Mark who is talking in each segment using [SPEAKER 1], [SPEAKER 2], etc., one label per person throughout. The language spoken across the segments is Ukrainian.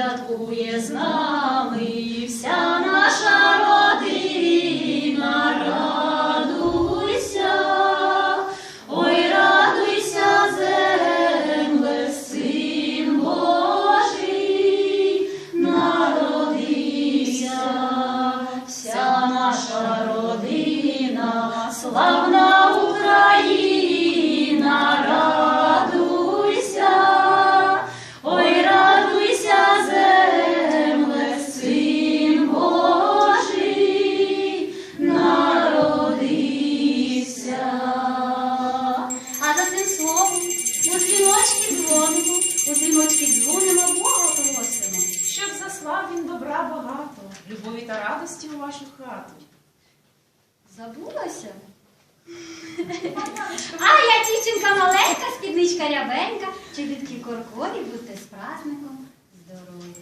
[SPEAKER 1] святкує з нами вся наша родина, радуйся, ой, радуйся, земле, син Божий, народився, вся наша родина, славна
[SPEAKER 2] вашу хату.
[SPEAKER 1] Забулася? А я дівчинка маленька, спідничка рябенька, чобітки коркові, будьте з праздником здорові.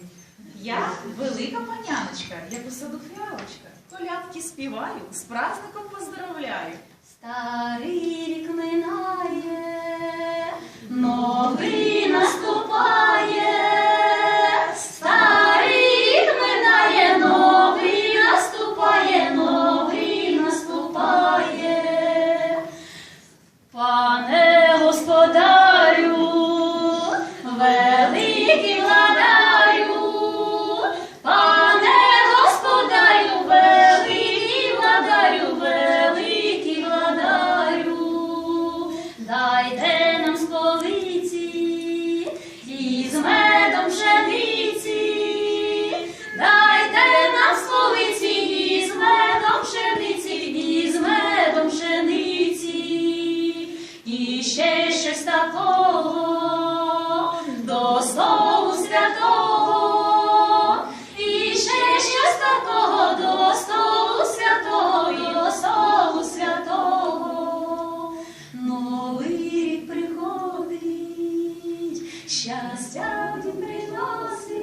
[SPEAKER 2] Я велика паняночка, як у саду фіалочка. Колядки співаю, з праздником поздравляю.
[SPEAKER 1] Старий рік минає, новий наступає. Щастя в дім приносить.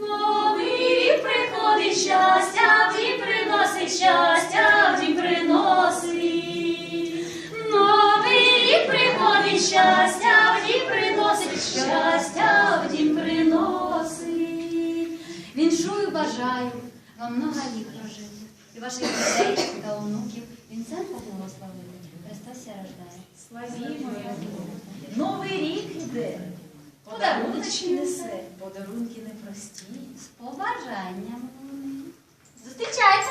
[SPEAKER 1] Новий рік приходить, щастя в приносить, щастя в дім приносить. Новий рік приходить, щастя в приносить, щастя в дім приносить. Віншую, бажаю вам много літ прожити, і ваших дітей та онуків вінцем поблагословити. Христос ся рождає.
[SPEAKER 2] Славімо його. Іде. Подаруночки несе, подарунки непрості.
[SPEAKER 1] З побажанням. Зустрічайте!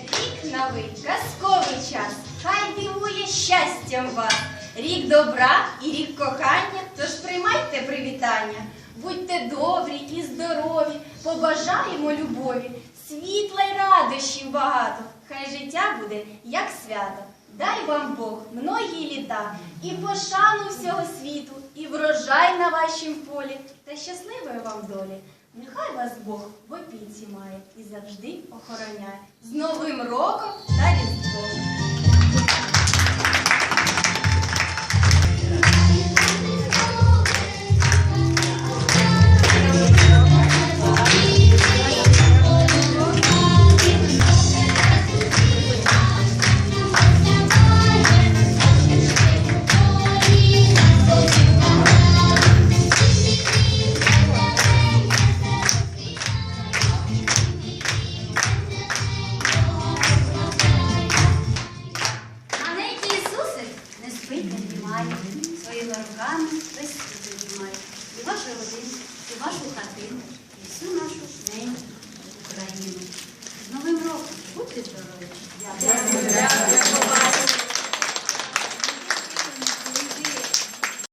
[SPEAKER 3] Рік новий, казковий час, хай дивує щастям вас. Рік добра і рік кохання, тож приймайте привітання. Будьте добрі і здорові, побажаємо любові, світла й радощів багато. Хай життя буде як свято. Дай вам Бог многі літа і пошану всього світу, і врожай на вашім полі, та щасливої вам долі. Нехай вас Бог в опіці має і завжди охороняє. З Новим роком та Різдвом!